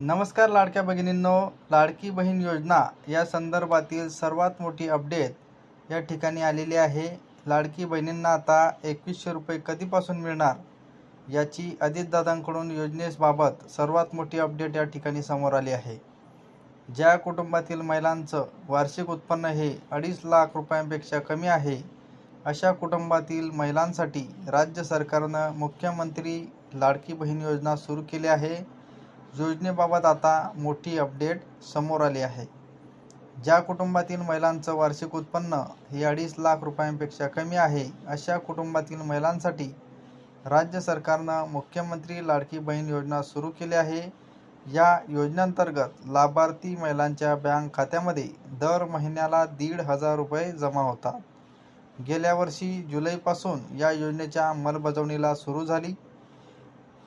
नमस्कार लाडक्या भगिनींनो लाडकी बहीण योजना या संदर्भातील सर्वात मोठी अपडेट या ठिकाणी आलेली आहे. लाडकी बहिणींना आता एकवीसशे रुपये कधीपासून मिळणार याची अजितदादांकडून योजनेबाबत सर्वात मोठी अपडेट या ठिकाणी समोर आली आहे. ज्या कुटुंबातील महिलांचं वार्षिक उत्पन्न हे अडीच लाख रुपयांपेक्षा कमी आहे अशा कुटुंबातील महिलांसाठी राज्य सरकारनं मुख्यमंत्री लाडकी बहीण योजना सुरू केली आहे. योजनेबाबत आता मोठी अपडेट समोर आली आहे. ज्या कुटुंबातील महिलांचं वार्षिक उत्पन्न हे अडीच लाख रुपयांपेक्षा कमी आहे अशा कुटुंबातील महिलांसाठी राज्य सरकारनं मुख्यमंत्री लाडकी बहीण योजना सुरू केली आहे. या योजनेअंतर्गत लाभार्थी महिलांच्या बँक खात्यामध्ये दर महिन्याला दीड हजार रुपये जमा होतात. गेल्या वर्षी जुलैपासून या योजनेच्या अंमलबजावणीला सुरू झाली.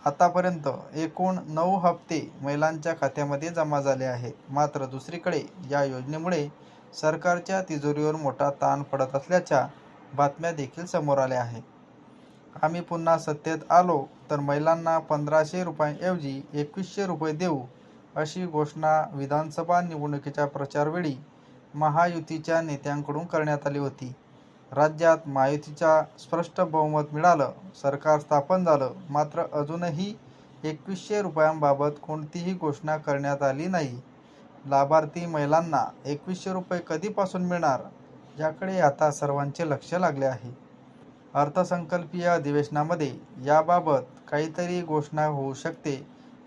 आतापर्यंत एकूण नऊ हप्ते महिलांच्या खात्यामध्ये जमा झाले आहेत. मात्र दुसरीकडे या योजनेमुळे सरकारच्या तिजोरीवर मोठा ताण पडत असल्याच्या बातम्या देखील समोर आल्या आहेत. आम्ही पुन्हा सत्तेत आलो तर महिलांना पंधराशे रुपयांऐवजी एकवीसशे रुपये देऊ अशी घोषणा विधानसभा निवडणुकीच्या प्रचारवेळी महायुतीच्या नेत्यांकडून करण्यात आली होती. राज्यात महायुतीच्या स्पष्ट बहुमत मिळालं सरकार स्थापन झालं. मात्र अजूनही एकवीसशे रुपयांबाबत कोणतीही घोषणा करण्यात आली नाही. लाभार्थी महिलांना एकवीसशे रुपये कधीपासून मिळणार याकडे आता सर्वांचे लक्ष लागले आहे. अर्थसंकल्पीय अधिवेशनामध्ये याबाबत काहीतरी घोषणा होऊ शकते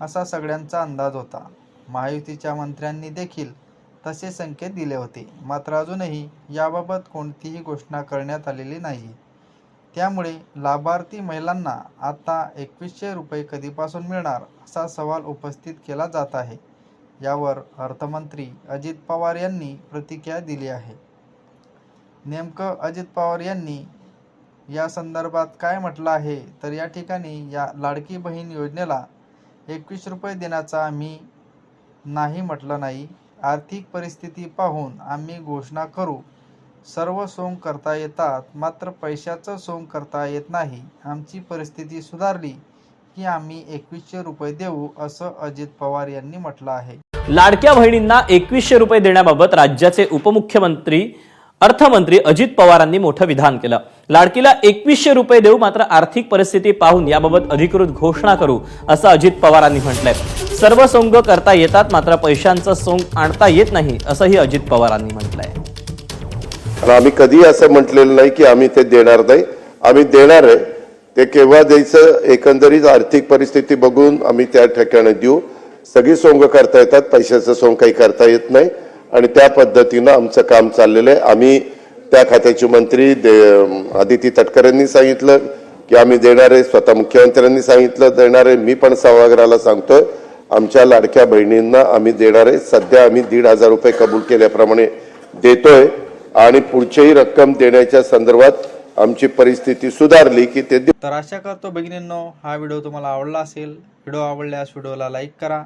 असा सगळ्यांचा अंदाज होता. महायुतीच्या मंत्र्यांनी देखील तसे संकेत दिले होते. मात्र अजूनही याबाबत कोणतीही घोषणा करण्यात आलेली नाही. त्यामुळे लाभार्थी महिलांना आता एकवीसशे रुपये कधीपासून मिळणार असा सवाल उपस्थित केला जात आहे. यावर अर्थमंत्री अजित पवार यांनी प्रतिक्रिया दिली आहे. नेमकं अजित पवार यांनी या संदर्भात काय म्हटलं आहे? तर या ठिकाणी या लाडकी बहीण योजनेला एकवीस रुपये देण्याचा आम्ही नाही म्हटलं नाही. आर्थिक परिस्थिती पाहून आम्ही घोषणा करू. सर्व सोंग करता येतात मात्र पैशाचं सोंग करता येत नाही. आमची परिस्थिती सुधारली की आम्ही एकवीसशे रुपये देऊ असं अजित पवार यांनी म्हटलं आहे. लाडक्या बहिणींना एकवीसशे रुपये देण्याबाबत राज्याचे उपमुख्यमंत्री अर्थमंत्री अजित पवारांनी मोठं विधान केलं. लाडकीला एकवीसशे रुपये देऊ मात्र आर्थिक परिस्थिती पाहून याबाबत अधिकृत घोषणा करू असं अजित पवारांनी म्हटलंय. सर्व सोंग करता येतात मात्र पैशांचं सोंग आणता येत नाही असंही अजित पवारांनी म्हटलंय. आम्ही कधी असं म्हटलेलं नाही की आम्ही ते देणार नाही. आम्ही देणार आहे. ते केव्हा द्यायचं एकंदरीत आर्थिक परिस्थिती बघून आम्ही त्या ठिकाणी देऊ. सगळी सोंग करता येतात पैशाचं सोंग काही करता येत नाही. आणि त्या पद्धतीनं आमचं काम चाललेलं आहे. आम्ही त्या खात्याचे मंत्री दे आदिती तटकरेंनी सांगितलं की आम्ही देणारे स्वतः मुख्यमंत्र्यांनी सांगितलं देणारे मी पण सभागृहाला सांगतोय आमच्या लाडक्या बहिणींना आम्ही देणार आहे. सध्या आम्ही दीड हजार रुपये कबूल केल्याप्रमाणे देतोय. आणि पुढचीही रक्कम देण्याच्या संदर्भात आमची परिस्थिती सुधारली की ते तर आशा करतो भगिनींनो हा व्हिडिओ तुम्हाला आवडला असेल व्हिडिओ आवडल्यास व्हिडिओला लाईक करा.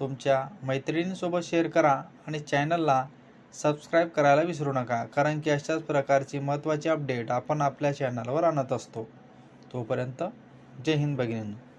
तुमच्या मैत्रिणींसोबत शेअर करा आणि चॅनलला सबस्क्राईब करायला विसरू नका कारण की अशाच प्रकारची महत्त्वाची अपडेट आपण आपल्या चॅनलवर आणत असतो. तोपर्यंत जय हिंद भगिनींनो.